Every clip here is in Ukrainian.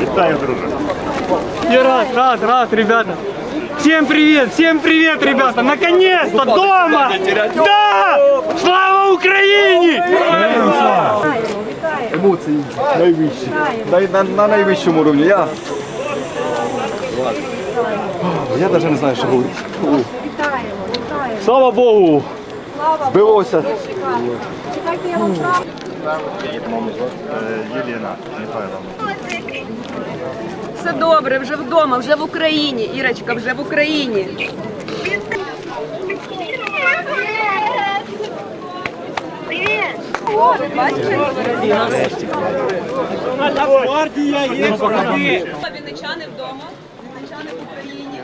Вітаю, друже! Я рад, рад, рад, ребята. Всем привет, всем привет, ребята! Наконец-то дома! Да! Слава Україні! Емоції найвищі. Най- на, на найвищому рівні. Я. Я навіть не знаю, що говорити. Слава Богу! Збилося. Чекайте, я вам Е, Михайловна. Все добре, вже вдома, вже в Україні. Ірочка, вже в Україні. О, бачите? Вінничани вдома, вінничани в Україні.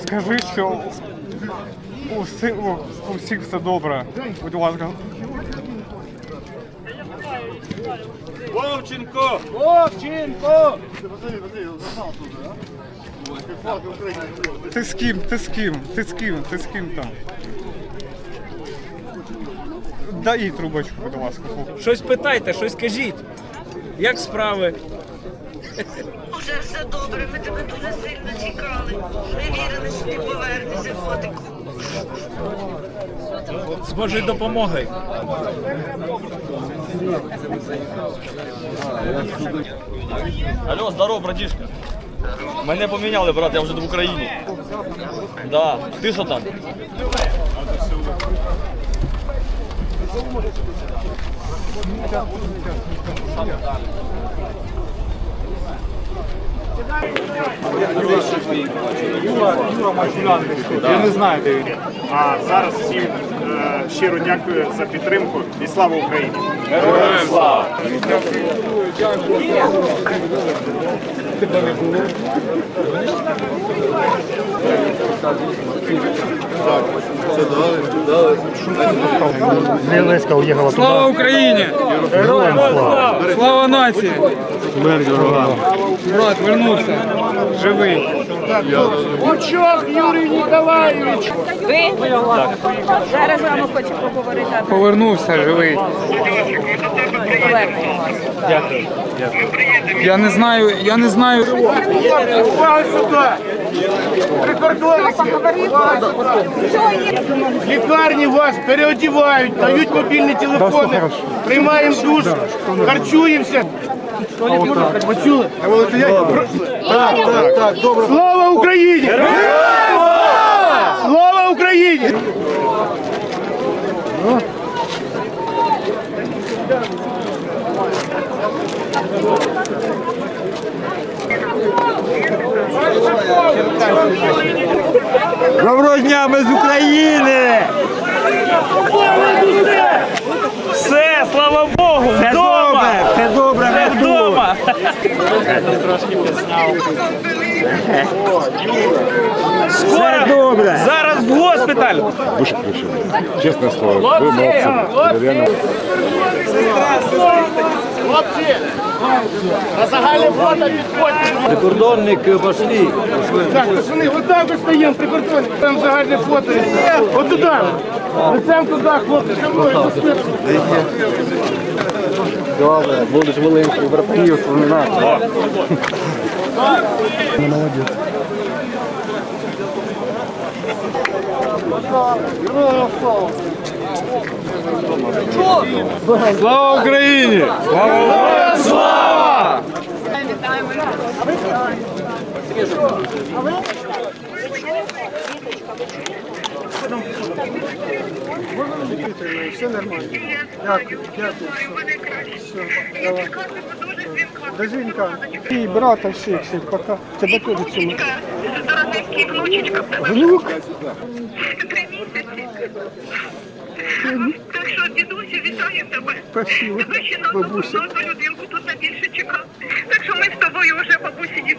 Скажи, що у всіх все добре. Будь ласка. Вовченко! Вовченко! Ти з ким? Ти з ким? Ти з ким? Ти з ким там? Дай їй трубочку, будь ласка. хлопче. Щось питайте, щось кажіть. Як справи? Уже все добре, ми тебе дуже сильно чекали. Ми вірили, що ти повернешся, котику. З Божою допомогою. Алло, здорово, братішка. Мене поміняли, брат, я вже в Україні. Да. Ти що там? Я не знаю, де він. А зараз всім е, щиро дякую за підтримку і слава Україні! Слава Україні! Героям слава! Слава нації! Брат, вернувся. Живий. Ви? Зараз з вами хочу поговорити. Повернувся живий. Я не знаю, я не знаю. В лікарні вас переодівають, дають мобільні телефони, приймаємо душ, харчуємося. Почули? Так, так, так, добре. Слава Україні! Слава Україні! Доброго дня, ми з України! Все, слава Богу! Все вдома! Все добре, все вдома! Скоро добре. зараз в госпіталь! Дуже кричу. Чесне слово, ви молодці. Реально. Хлопці! На загальне фото підходьте. Прикордонник пошли. Так, пацани, вот так ось стоїмо, прикордонні. Там загальне фото. От туди. Лицем туди, хлопці, за мною. Добре, будеш Волинську братків вспоминати. Слава Україні! Слава! Все нормально. Дякую, дякую. Все, давай. До жінка. І брата всіх, всіх, пока. Тебе теж цьому. Дорогенький внучечка, Внук? три місяці. Так що, дідусю, вітаю тебе. Спасибо, Тебе ще на бабуся. одну людинку тут найбільше чекав. Так що ми з тобою вже, бабусі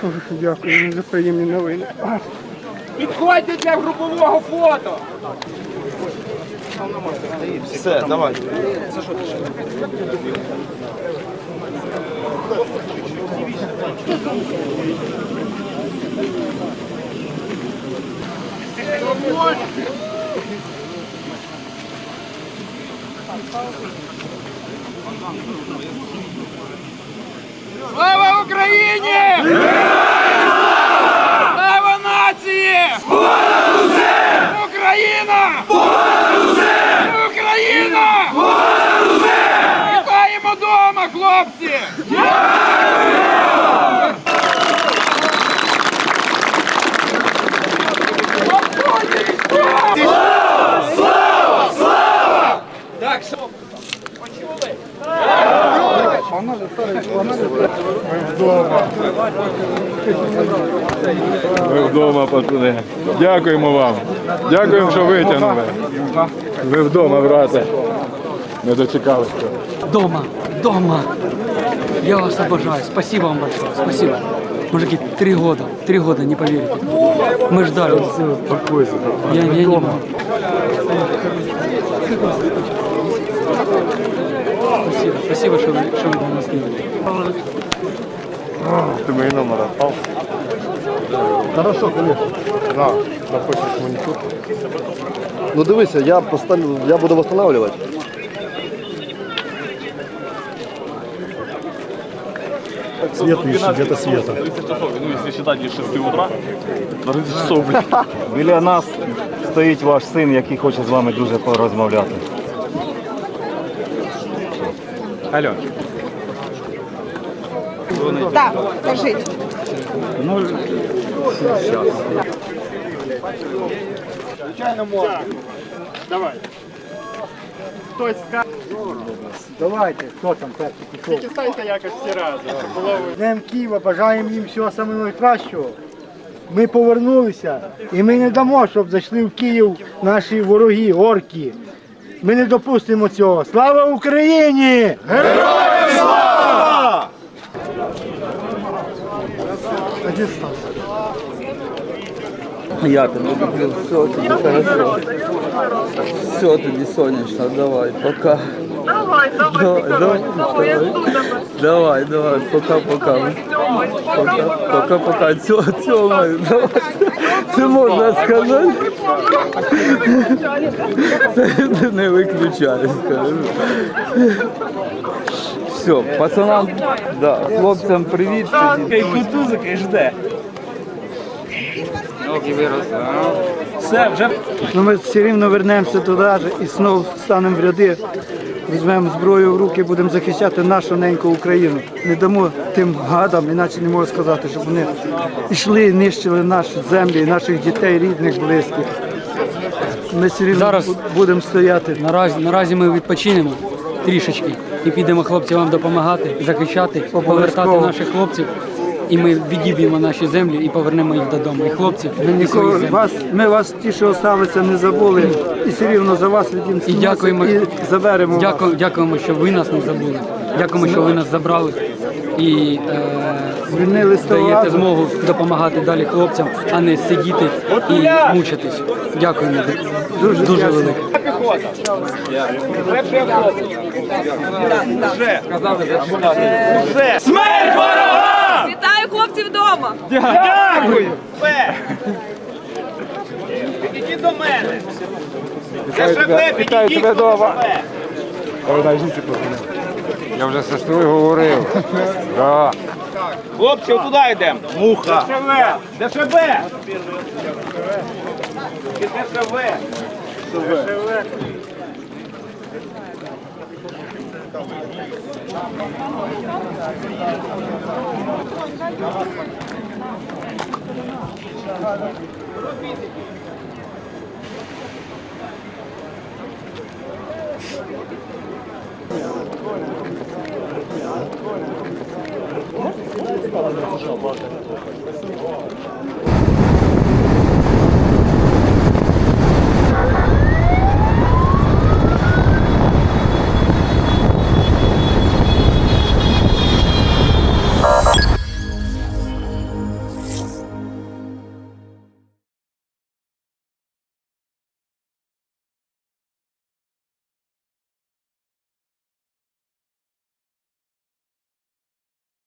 Фух, Дякую за приємні новини. Підходьте для групового фото! Все, давай. Слава Україні! Слава нації! Україна! Україна! Вітаємо хлопці! Ви вдома, пацани. Дякуємо вам. Дякуємо, що витягнули. Ви вдома, брате. Не дочекалися. Дома, дома. Я вас обожаю. Спасибо вам большое. Спасибо. Мужики, три года, три года, не поверите. Мы ждали. Успокойся. Я, я не могу. Спасибо, спасибо, что вы, что вы для нас сделали. Ти мої номер відпав? Хорошо, конечно. На, напишеш монітор. Ну дивися, я поставлю, я буду восстанавливать. Свет ищи, где-то света. 30 часов, ну если считать из 6 утра, 30 часов, блядь. Біля нас стоїть ваш син, який хоче з вами дуже порозмовляти. Алло. Так, кажіть. Ну, Давай. Хтось скаже, Давайте, хто там перший пішов? тільки станьте якось всі разом. щоб Було ви- Днем Києва, бажаємо їм всього самого найкращого. Ми повернулися і ми не дамо, щоб зайшли в Київ наші вороги, орки. Ми не допустимо цього. Слава Україні! Я тебе люблю, все тобі хорошо. Все тобі сонячно, давай, пока. Давай, Давай, давай, давай, давай, пока, пока. Пока, пока, пока. Цьо, цьомаю, давай. Це можна сказати. Це не виключай, скажу. Все, пацанам, да, хлопцям привіт. Кутузика жде. Ну, ми все рівно вернемося туди і знову станемо в ряди, візьмемо зброю в руки, будемо захищати нашу неньку Україну. Не дамо тим гадам, іначе не можу сказати, щоб вони йшли і нищили наші землі, наших дітей, рідних, близьких. Ми все рівно Зараз- будемо стояти. Наразі, наразі ми відпочинемо трішечки і підемо хлопцям допомагати, захищати, повертати наших хлопців. І ми відіб'ємо наші землі і повернемо їх додому. І хлопців, Ми і свої нікого землі. вас, ми вас ті, що залишилися, не забули. І все рівно за вас відімстимося І дякуємо. і заберемо вас. Дякую, дякуємо, що ви нас не забули. Дякуємо, що ви нас забрали і е, даєте змогу допомагати далі хлопцям, а не сидіти і мучитись. Дякуємо. Дуже, дуже велике. Смерть ворога! Вдома! Дякую! Підійдіть до мене! Підійдіть до вдома! Я вже з сестрою говорив. Да. Хлопці, отуди йдемо. Муха. Можно сказать, что